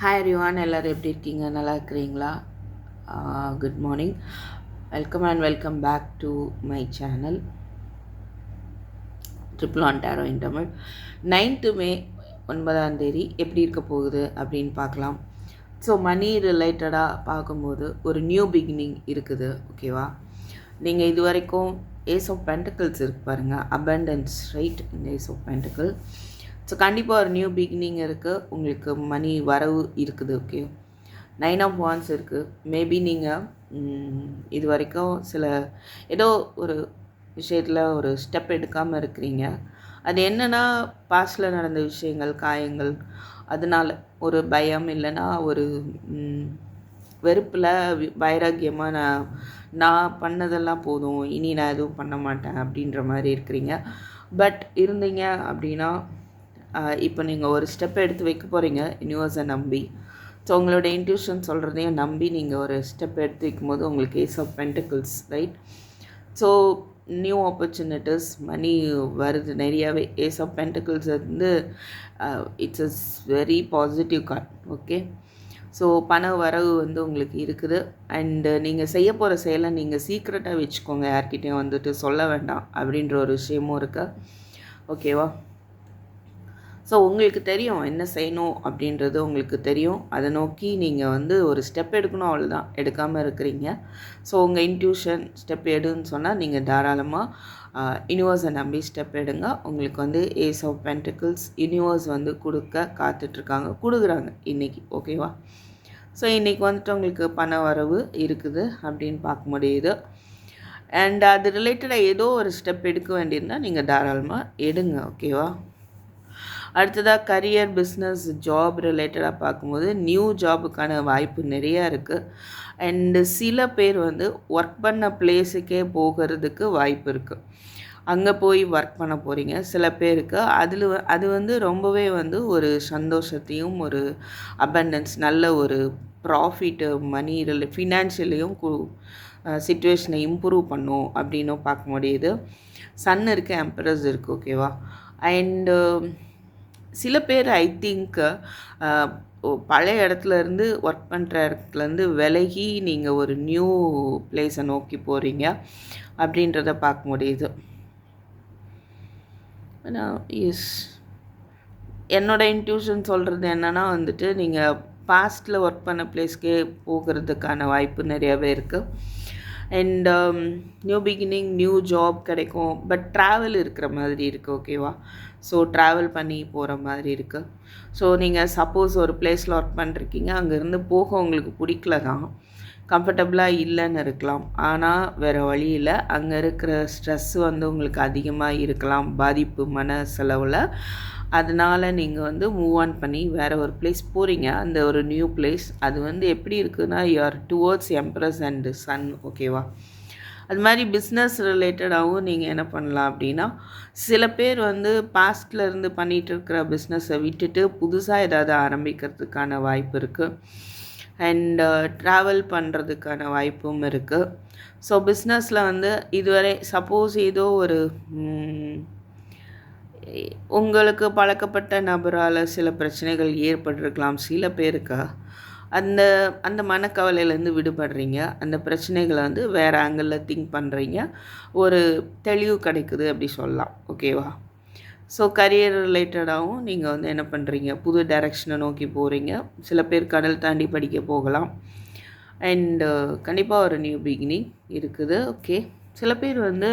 Hi ரிவான் எல்லோரும் எப்படி இருக்கீங்க? நல்லா இருக்கிறீங்களா? Good morning welcome and welcome back to my channel triple Ann tarot in Tamil ninth May ஒன்பதாம் தேதி எப்படி இருக்க போகுது அப்படின்னு பார்க்கலாம். ஸோ மணி ரிலேட்டடாக பார்க்கும்போது ஒரு நியூ பிகினிங் இருக்குது ஓகேவா நீங்கள் இது வரைக்கும் ஏஸ் ஆஃப் பென்டிகல்ஸ் இருக்கு பாருங்கள் அபண்டன்ஸ் ரைட் இந்த ஏஸ் ஆஃப் பென்டிக்கல் ஸோ கண்டிப்பாக ஒரு நியூ பிகினிங் இருக்குது உங்களுக்கு மணி வரவு இருக்குது ஓகே நைன் ஆஃப் வான்ஸ் இருக்குது மேபி நீங்கள் இது வரைக்கும் சில ஏதோ ஒரு விஷயத்தில் ஒரு ஸ்டெப் எடுக்காமல் இருக்கிறீங்க. அது என்னென்னா பாஸ்டில் நடந்த விஷயங்கள் காயங்கள் அதனால் ஒரு பயம் இல்லைன்னா ஒரு வெறுப்பில் வைராக்கியமாக நான் நான் பண்ணதெல்லாம் போதும். இனி நான் எதுவும் பண்ண மாட்டேன் அப்படின்ற மாதிரி இருக்கிறீங்க. பட் இருந்தீங்க அப்படின்னா இப்போ நீங்கள் ஒரு ஸ்டெப் எடுத்து வைக்க போகிறீங்க யூனிவர்ஸை நம்பி. ஸோ உங்களோட இன்ட்யூஷன் சொல்கிறதையும் நம்பி நீங்கள் ஒரு ஸ்டெப் எடுத்து வைக்கும்போது உங்களுக்கு ace of pentacles right so new opportunities money வருது நிறையாவே. ஏஸ் ஆஃப் பென்டிகிள்ஸ் வந்து it's is very positive card okay so பண வரவு வந்து உங்களுக்கு இருக்குது. அண்டு நீங்கள் செய்ய போகிற செயலை நீங்கள் சீக்ரெட்டாக வச்சுக்கோங்க. யார்கிட்டையும் வந்துட்டு சொல்ல வேண்டாம் அப்படின்ற ஒரு விஷயமும் இருக்குது ஓகேவா ஸோ உங்களுக்கு தெரியும் என்ன செய்யணும் அப்படின்றது உங்களுக்கு தெரியும். அதை நோக்கி நீங்கள் வந்து ஒரு ஸ்டெப் எடுக்கணும் அவ்வளோதான் எடுக்காமல் இருக்கிறீங்க. ஸோ உங்கள் இன்ட்யூஷன் ஸ்டெப் எடுன்னு சொன்னால் நீங்கள் தாராளமாக யூனிவர்ஸை நம்பி ஸ்டெப் எடுங்க. உங்களுக்கு வந்து ஏஸ் ஆஃப் பென்டிக்கிள்ஸ் யூனிவர்ஸ் வந்து கொடுக்க காத்துட்ருக்காங்க. கொடுக்குறாங்க இன்றைக்கி ஓகேவா ஸோ இன்றைக்கி வந்துட்டு உங்களுக்கு பண வரவு இருக்குது அப்படின்னு பார்க்க முடியுது. அண்ட் அது ரிலேட்டடாக ஏதோ ஒரு ஸ்டெப் எடுக்க வேண்டியிருந்தால் நீங்கள் தாராளமாக எடுங்க ஓகேவா அடுத்ததாக கரியர் பிஸ்னஸ் ஜாப் ரிலேட்டடாக பார்க்கும்போது நியூ ஜாபுக்கான வாய்ப்பு நிறையா இருக்குது அண்டு சில பேர் வந்து ஒர்க் பண்ண பிளேஸுக்கே போகிறதுக்கு வாய்ப்பு இருக்குது அங்கே போய் ஒர்க் பண்ண போகிறீங்க சில பேருக்கு அதில் அது வந்து ரொம்பவே வந்து ஒரு சந்தோஷத்தையும் ஒரு அபண்டன்ஸ் நல்ல ஒரு ப்ராஃபிட்டு மணி ரிலே ஃபினான்ஷியலையும் கு சுச்சுவேஷனை இம்ப்ரூவ் பண்ணும் அப்படின்னும் பார்க்க முடியுது. சன் இருக்குது எம்பரஸ் இருக்குது ஓகேவா அண்டு சில பேர் ஐ திங்க் பழைய இடத்துல இருந்து ஒர்க் பண்ணுற இடத்துலேருந்து விலகி நீங்கள் ஒரு நியூ பிளேஸை நோக்கி போகிறீங்க அப்படின்றத பார்க்க முடியுது. எஸ் என்னோடய இன்ட்யூஷன் சொல்கிறது என்னென்னா வந்துட்டு நீங்கள் பாஸ்ட்டில் ஒர்க் பண்ண பிளேஸ்க்கே போகிறதுக்கான வாய்ப்பு நிறையாவே இருக்குது and new beginning new job கிடைக்கும். பட் ட்ராவல் இருக்கிற மாதிரி இருக்குது ஓகேவா ஸோ ட்ராவல் பண்ணி போகிற மாதிரி இருக்குது ஸோ நீங்கள் சப்போஸ் ஒரு பிளேஸில் ஒர்க் பண்ணிருக்கீங்க அங்கேருந்து போக உங்களுக்கு பிடிக்கல தான். கம்ஃபர்டபுளாக இல்லைன்னு இருக்கலாம். ஆனால் வேறு வழியில் அங்கே இருக்கிற ஸ்ட்ரெஸ் வந்து உங்களுக்கு அதிகமாக இருக்கலாம். பாதிப்பு மன செலவில். அதனால் நீங்கள் வந்து மூவ் ஆன் பண்ணி வேறு ஒரு பிளேஸ் போகிறீங்க அந்த ஒரு நியூ பிளேஸ் அது வந்து எப்படி இருக்குதுன்னா you're towards empress and sun ஓகேவா அது மாதிரி பிஸ்னஸ் ரிலேட்டடாகவும் நீங்கள் என்ன பண்ணலாம் அப்படின்னா சில பேர் வந்து பாஸ்டில் இருந்து பண்ணிகிட்டு இருக்கிற பிஸ்னஸை விட்டுட்டு புதுசாக ஏதாவது ஆரம்பிக்கிறதுக்கான வாய்ப்பு இருக்குது அண்ட் ட்ராவல் uh, பண்ணுறதுக்கான வாய்ப்பும் இருக்குது ஸோ பிஸ்னஸில் வந்து இதுவரை சப்போஸ் ஏதோ ஒரு உங்களுக்கு பழக்கப்பட்ட நபரால் சில பிரச்சனைகள் ஏற்பட்டிருக்கலாம் சில பேருக்கு. அந்த அந்த மனக்கவலையிலேருந்து விடுபடுறீங்க. அந்த பிரச்சனைகளை வந்து வேறு ஆங்கிளில் திங்க் பண்ணுறீங்க ஒரு தெளிவு கிடைக்குது அப்படி சொல்லலாம். ஓகேவா ஸோ கரியர் ரிலேட்டடாகவும் நீங்கள் வந்து என்ன பண்ணுறீங்க புது டைரெக்ஷனை நோக்கி போகிறீங்க சில பேர் கடல் தாண்டி படிக்க போகலாம். அண்டு கண்டிப்பாக ஒரு நியூ பிகினிங் இருக்குது. ஓகே சில பேர் வந்து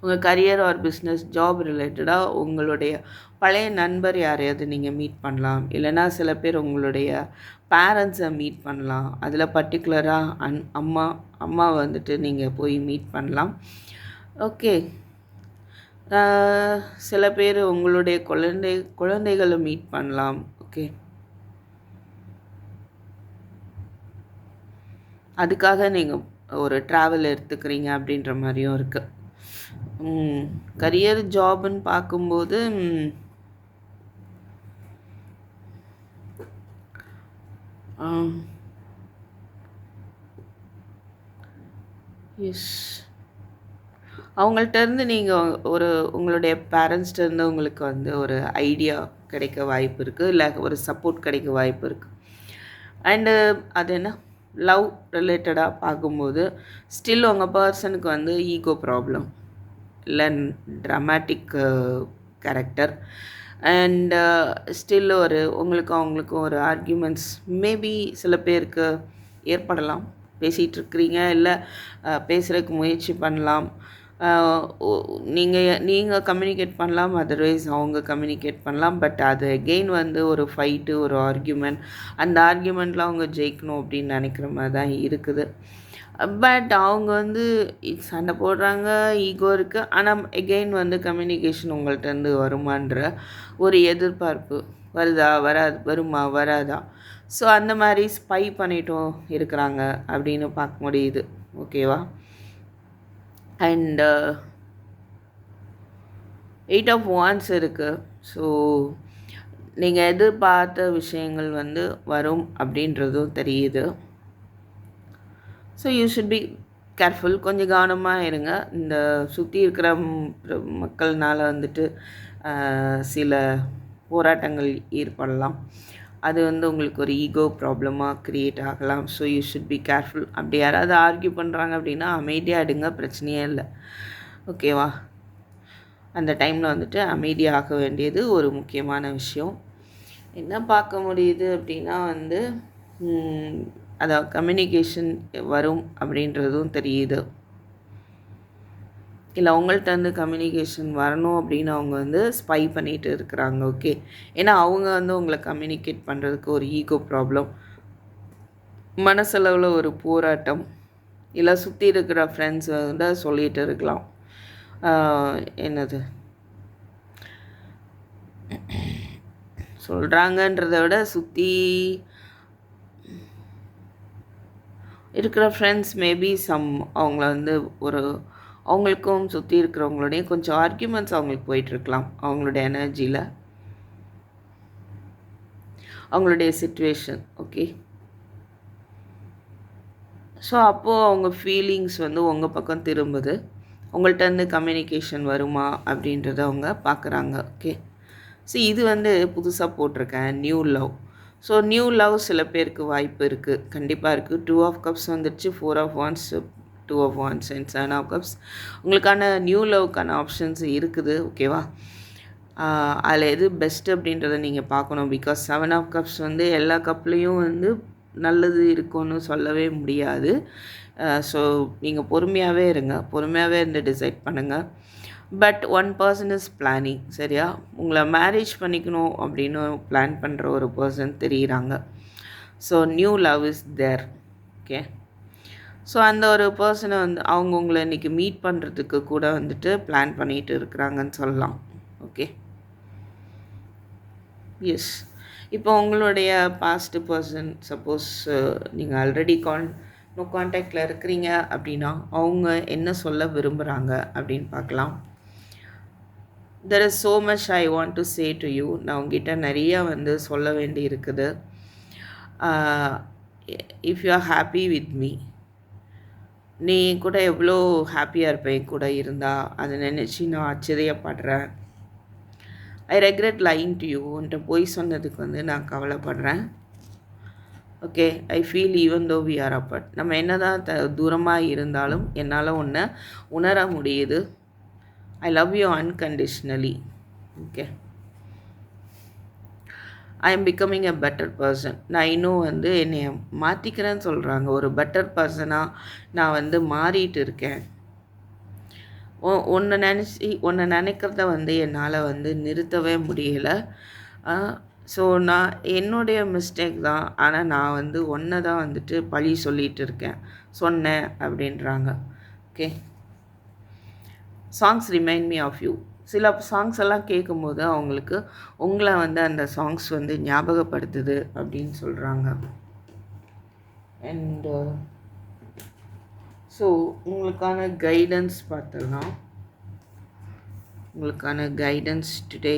உங்கள் கரியர் ஆர் பிஸ்னஸ் ஜாப் ரிலேட்டடாக உங்களுடைய பழைய நண்பர் யாரையாவது நீங்கள் மீட் பண்ணலாம். இல்லைனா சில பேர் உங்களுடைய பேரண்ட்ஸை மீட் பண்ணலாம். அதில் பர்டிகுலராக அன் அம்மா அம்மா வந்துட்டு நீங்கள் போய் மீட் பண்ணலாம். ஓகே சில பேர் உங்களுடைய குழந்தை குழந்தைகளை மீட் பண்ணலாம். ஓகே அதுக்காக நீங்கள் ஒரு ட்ராவல் எடுத்துக்கிறீங்க அப்படின்ற மாதிரியும் இருக்குது கரியர் ஜாப்னு பார்க்கும்போது Um, எஸ் அவங்கள்ட்ட இருந்து நீங்கள் ஒரு உங்களுடைய பேரண்ட்ஸ்கிட்ட இருந்து உங்களுக்கு வந்து ஒரு ஐடியா கிடைக்க வாய்ப்பு இருக்குது இல்லை ஒரு சப்போர்ட் கிடைக்க வாய்ப்பு இருக்குது அண்டு அது என்ன? லவ் ரிலேட்டடாக பார்க்கும்போது ஸ்டில் உங்கள் பர்சனுக்கு வந்து ஈகோ ப்ராப்ளம் இல்லை dramatic character and still uh, ஒரு உங்களுக்கும் அவங்களுக்கும் ஒரு ஆர்கியூமெண்ட்ஸ் மேபி சில பேருக்கு ஏற்படலாம். பேசிகிட்டு இருக்கிறீங்க இல்லை பேசுகிறதுக்கு முயற்சி பண்ணலாம். நீங்கள் நீங்கள் கம்யூனிகேட் பண்ணலாம் அதர்வைஸ் அவங்க கம்யூனிகேட் பண்ணலாம். பட் அது அகெயின் வந்து ஒரு ஃபைட்டு ஒரு ஆர்கியூமெண்ட் அந்த ஆர்கியூமெண்ட்டில் அவங்க ஜெயிக்கணும் அப்படின்னு நினைக்கிற மாதிரி தான் இருக்குது. பட் அவங்க வந்து சண்டை போடுறாங்க ஈகோ இருக்குது ஆனால் எகெயின் வந்து கம்யூனிகேஷன் உங்கள்கிட்டருந்து வருமான்ற ஒரு எதிர்பார்ப்பு வருதா வராது வருமா வராதா? ஸோ அந்த மாதிரி ஸ்பை பண்ணிட்டும் இருக்கிறாங்க அப்படின்னு பார்க்க முடியுது. ஓகேவா அண்டு எயிட் ஆஃப் ஒன்ஸ் இருக்குது ஸோ நீங்கள் எதிர்பார்த்த விஷயங்கள் வந்து வரும் அப்படின்றதும் தெரியுது. So you should be careful கொஞ்சம் கவனமாக இருங்க. இந்த சுற்றி இருக்கிற மக்கள்னால் வந்துட்டு சில போராட்டங்கள் ஏற்படலாம். அது வந்து உங்களுக்கு ஒரு ஈகோ ப்ராப்ளமாக க்ரியேட் ஆகலாம். So you should be careful அப்படி யாராவது ஆர்கியூ பண்ணுறாங்க அப்படின்னா அமைதியாக எடுங்க பிரச்சனையே இல்லை. ஓகேவா அந்த டைமில் வந்துட்டு அமைதியாக வேண்டியது ஒரு முக்கியமான விஷயம். என்ன பார்க்க முடியுது அப்படின்னா வந்து அதாவது கம்யூனிகேஷன் வரும் அப்படின்றதும் தெரியுது. இல்லை அவங்கள்ட்ட வந்து கம்யூனிகேஷன் வரணும் அப்படின்னு அவங்க வந்து ஸ்பை பண்ணிகிட்டு இருக்கிறாங்க ஓகே ஏன்னா அவங்க வந்து உங்களை கம்யூனிகேட் பண்ணுறதுக்கு ஒரு ஈகோ ப்ராப்ளம் மனசளவில் ஒரு போராட்டம். இல்லை சுற்றி இருக்கிற ஃப்ரெண்ட்ஸ் வந்து சொல்லிகிட்டு இருக்கலாம். என்னது? சொல்கிறாங்கன்றத விட சுற்றி இருக்கிற ஃப்ரெண்ட்ஸ் மேபி சம் அவங்கள வந்து ஒரு அவங்களுக்கும் சுற்றி இருக்கிறவங்களோடையும் கொஞ்சம் ஆர்கியூமெண்ட்ஸ் அவங்களுக்கு போயிட்டுருக்கலாம் அவங்களுடைய எனர்ஜியில் அவங்களுடைய சுச்சுவேஷன் ஓகே ஸோ அப்போது அவங்க ஃபீலிங்ஸ் வந்து உங்கள் பக்கம் திரும்புது. உங்கள்கிட்டருந்து கம்யூனிகேஷன் வருமா அப்படின்றத அவங்க பார்க்குறாங்க ஓகே ஸோ இது வந்து புதுசாக போட்டிருக்கேன் new love so new love சில பேருக்கு வாய்ப்பு இருக்குது கண்டிப்பாக இருக்குது டூ ஆஃப் கப்ஸ் வந்துடுச்சு four of wands two of wands and seven of cups உங்களுக்கான நியூ லவ்க்கான ஆப்ஷன்ஸ் இருக்குது. ஓகேவா அதில் எது பெஸ்ட் அப்படின்றத நீங்கள் பார்க்கணும். பிகாஸ் செவன் ஆஃப் கப்ஸ் வந்து எல்லா கப்லேயும் வந்து நல்லது இருக்கும்னு சொல்லவே முடியாது. ஸோ நீங்கள் பொறுமையாகவே இருங்க. பொறுமையாகவே இருந்து டிசைட் பண்ணுங்கள் but one person is planning சரியா? உங்களை மேரேஜ் பண்ணிக்கணும் அப்படின்னு பிளான் பண்ணுற ஒரு person தெரிகிறாங்க so new love is there okay so அந்த ஒரு பர்சனை வந்து அவங்க உங்களை இன்றைக்கி மீட் பண்ணுறதுக்கு கூட வந்துட்டு பிளான் பண்ணிகிட்டு இருக்கிறாங்கன்னு சொல்லலாம் ஓகே எஸ் இப்போ உங்களுடைய பாஸ்ட் பர்சன் சப்போஸ் நீங்கள் ஆல்ரெடி கான் நோ கான்டாக்டில் இருக்கிறீங்க அப்படின்னா அவங்க என்ன சொல்ல விரும்புகிறாங்க அப்படின்னு பார்க்கலாம். There is so much I want to say to you நான் உங்ககிட்ட நிறையா வந்து சொல்ல வேண்டி இருக்குது if you are happy with me நீ கூட எவ்வளோ ஹாப்பியாக இருப்பேன் கூட இருந்தால் அதை நினச்சி நான் ஆச்சரியப்படுறேன். I regret lying to you போய் சொன்னதுக்கு வந்து நான் கவலைப்படுறேன். Okay I feel even though we are apart நம்ம என்ன தான் த தூரமாக இருந்தாலும் என்னால் ஒன்று உணர முடியுது. I love you unconditionally okay I am becoming a better person நான் இன்னும் வந்து என்னை மாற்றிக்கிறேன்னு சொல்கிறாங்க ஒரு பெட்டர் பர்சனாக நான் வந்து மாறிட்டு இருக்கேன். ஒன்று நினச்சி ஒன்று நினைக்கிறத வந்து என்னால் வந்து நிறுத்தவே முடியலை. ஸோ நான் என்னுடைய மிஸ்டேக் தான். ஆனால் நான் வந்து ஒன்றை தான் வந்துட்டு பழி சொல்லிகிட்டு இருக்கேன். சொன்னேன் அப்படின்றாங்க. Okay songs remind me of you சில சாங்ஸ் எல்லாம் கேட்கும்போது அவங்களுக்கு உங்களை வந்து அந்த சாங்ஸ் வந்து ஞாபகப்படுத்துது அப்படின்னு சொல்கிறாங்க அண்டு ஸோ uh, உங்களுக்கான கைடன்ஸ் பார்த்துடலாம் உங்களுக்கான guidance today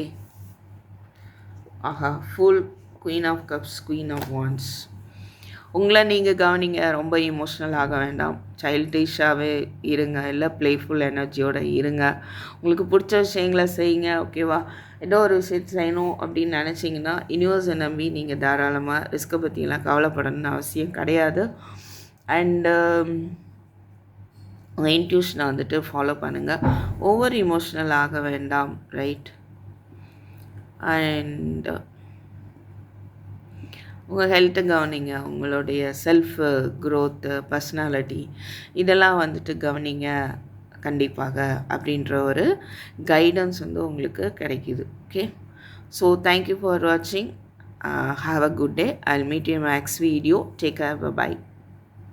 Aha full queen of cups queen of wands உங்களை நீங்கள் கவனிங்க ரொம்ப இமோஷ்னல் ஆக வேண்டாம். சைல்டிஷாகவே இருங்க இல்லை ப்ளேஃபுல் எனர்ஜியோடு இருங்க. உங்களுக்கு பிடிச்ச விஷயங்களை செய்யுங்க ஓகேவா ஏதோ ஒரு விஷயத்தை செய்யணும் அப்படின்னு நினச்சிங்கன்னா யூனிவர்ஸை நம்பி நீங்கள் தாராளமாக ரிஸ்க்கை பற்றியெல்லாம் கவலைப்படணும்னு அவசியம் கிடையாது. அண்டு உங்கள் இன்ட்யூஷனை வந்துட்டு ஃபாலோ பண்ணுங்கள் ஓவர் இமோஷ்னல் ஆக வேண்டாம் ரைட் அண்ட் உங்கள் ஹெல்த்தை கவனிங்க. உங்களுடைய செல்ஃப் க்ரோத்து பர்சனாலிட்டி இதெல்லாம் வந்துட்டு கவனிங்க. கண்டிப்பாக அப்படின்ற ஒரு கைடன்ஸ் வந்து உங்களுக்கு கிடைக்கிது. Okay so thank you for வாட்சிங் have a good day I meet you next video take care bye